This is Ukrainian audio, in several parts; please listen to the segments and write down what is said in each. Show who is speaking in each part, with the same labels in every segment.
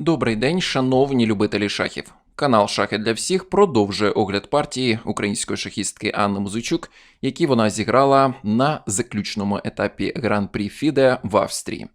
Speaker 1: Добрий день, шановні любителі шахів. Канал Шахи для всіх продовжує огляд партії української шахістки Анни Музичук, які вона зіграла на заключному етапі Гран-прі Фіде в Австрії.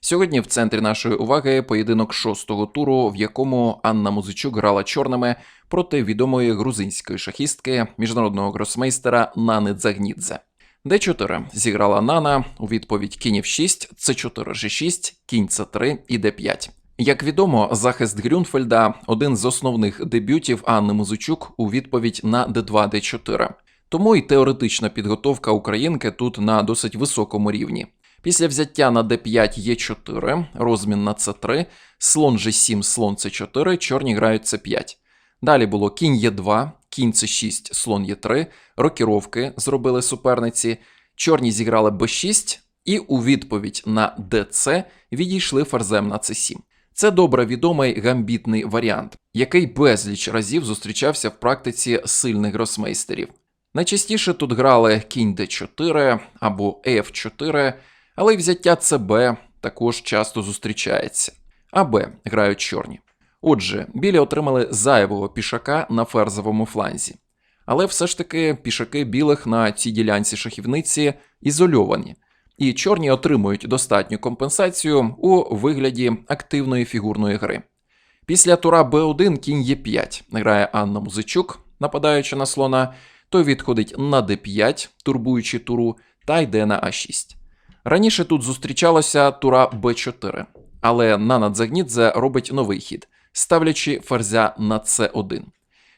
Speaker 1: Сьогодні в центрі нашої уваги поєдинок шостого туру, в якому Анна Музичук грала чорними проти відомої грузинської шахістки міжнародного гросмейстера Нани Дзагнідзе. Д4 зіграла Нана у відповідь кінь F6, С4 G6, кінь С3 і Д5. Як відомо, захист Грюнфельда один з основних дебютів Анни Музичук у відповідь на Д2 Д4. Тому й теоретична підготовка українки тут на досить високому рівні. Після взяття на d5 Е4, розмін на С3, слон G7, слон С4, чорні грають С5. Далі було кінь Е2, кінь С6, слон Е3, рокіровки зробили суперниці, чорні зіграли Б6 і у відповідь на ДЦ відійшли ферзем на С7. Це добре відомий гамбітний варіант, який безліч разів зустрічався в практиці сильних гросмейстерів. Найчастіше тут грали кінь d4 або f4, але й взяття ЦБ також часто зустрічається. АБ грають чорні. Отже, білі отримали зайвого пішака на ферзовому фланзі. Але все ж таки пішаки білих на цій ділянці шахівниці ізольовані, і чорні отримують достатню компенсацію у вигляді активної фігурної гри. Після тура Б1 кінь Е5 грає Анна Музичук, нападаючи на слона, той відходить на d5, турбуючи туру, та йде на А6. Раніше тут зустрічалося тура Б4, але Нана Дзагнідзе робить новий хід, ставлячи ферзя на С1.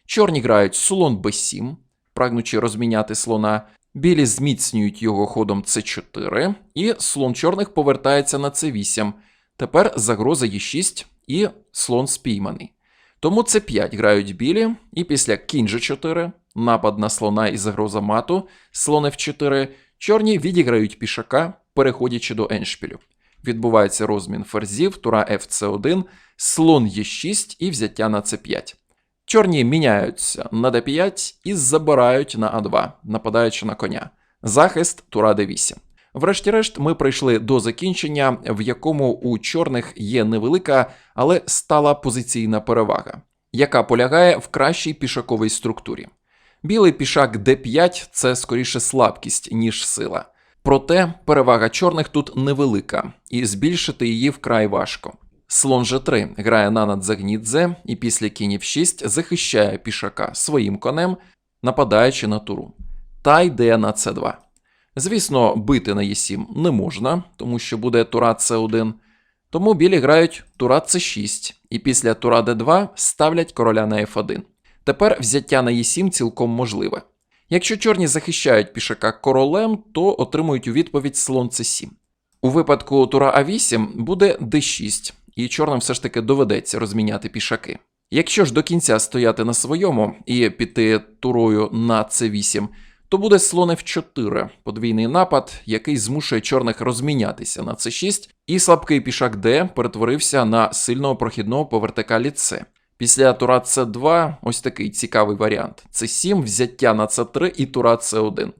Speaker 1: Чорні грають слон Б7, прагнучи розміняти слона. Білі зміцнюють його ходом С4, і слон чорних повертається на С8. Тепер загроза Е6 і слон спійманий. Тому С5 грають білі, і після кінь G4, напад на слона і загроза мату, слон F4, чорні відіграють пішака, переходячи до еншпілю. Відбувається розмін ферзів, тура FC1, слон Е6 і взяття на С5. Чорні міняються на d5 і забирають на А2, нападаючи на коня. Захист тура d8. Врешті-решт, ми прийшли до закінчення, в якому у чорних є невелика, але стала позиційна перевага, яка полягає в кращій пішаковій структурі. Білий пішак d5 це скоріше слабкість, ніж сила. Проте перевага чорних тут невелика, і збільшити її вкрай важко. Слон G3 грає Нана Дзагнідзе і після кінів 6 захищає пішака своїм конем, нападаючи на туру. Та йде на С2. Звісно, бити на Е7 не можна, тому що буде тура С1. Тому білі грають тура С6 і після тура Д2 ставлять короля на F1. Тепер взяття на Е7 цілком можливе. Якщо чорні захищають пішака королем, то отримують у відповідь слон С7. У випадку тура А8 буде Д6, і чорним все ж таки доведеться розміняти пішаки. Якщо ж до кінця стояти на своєму і піти турою на С8, то буде слон F4, подвійний напад, який змушує чорних розмінятися на С6, і слабкий пішак Д перетворився на сильного прохідного по вертикалі С. Після тура С2 ось такий цікавий варіант: С7, взяття на С3 і тура С1.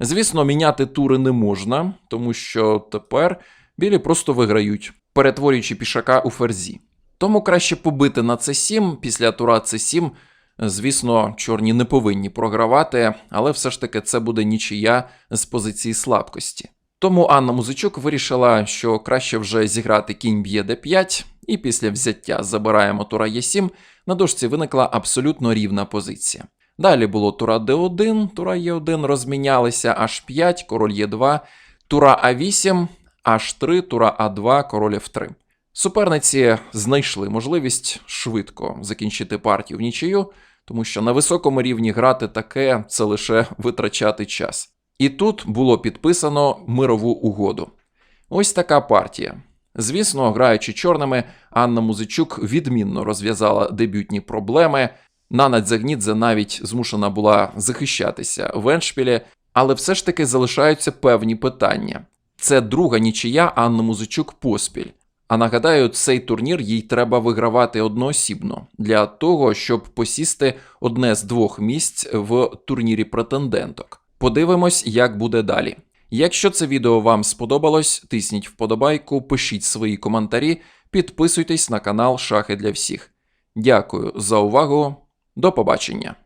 Speaker 1: Звісно, міняти тури не можна, тому що тепер білі просто виграють, перетворюючи пішака у ферзі. Тому краще побити на С7, після тура С7. Звісно, чорні не повинні програвати, але все ж таки це буде нічия з позиції слабкості. Тому Анна Музичук вирішила, що краще вже зіграти кінь б'є d5, і після взяття забираємо тура Е7, на дошці виникла абсолютно рівна позиція. Далі було тура d1, тура Е1 розмінялися H5, король Е2, тура А8, H3, тура А2, король F3. Суперниці знайшли можливість швидко закінчити партію в нічию, тому що на високому рівні грати таке це лише витрачати час. І тут було підписано мирову угоду. Ось така партія. Звісно, граючи чорними, Анна Музичук відмінно розв'язала дебютні проблеми. Нана Дзагнідзе навіть змушена була захищатися в Еншпілі, але все ж таки залишаються певні питання. Це друга нічия Анни Музичук поспіль. А нагадаю, цей турнір їй треба вигравати одноосібно для того, щоб посісти одне з двох місць в турнірі претенденток. Подивимось, як буде далі. Якщо це відео вам сподобалось, тисніть вподобайку, пишіть свої коментарі, підписуйтесь на канал Шахи для всіх. Дякую за увагу. До побачення!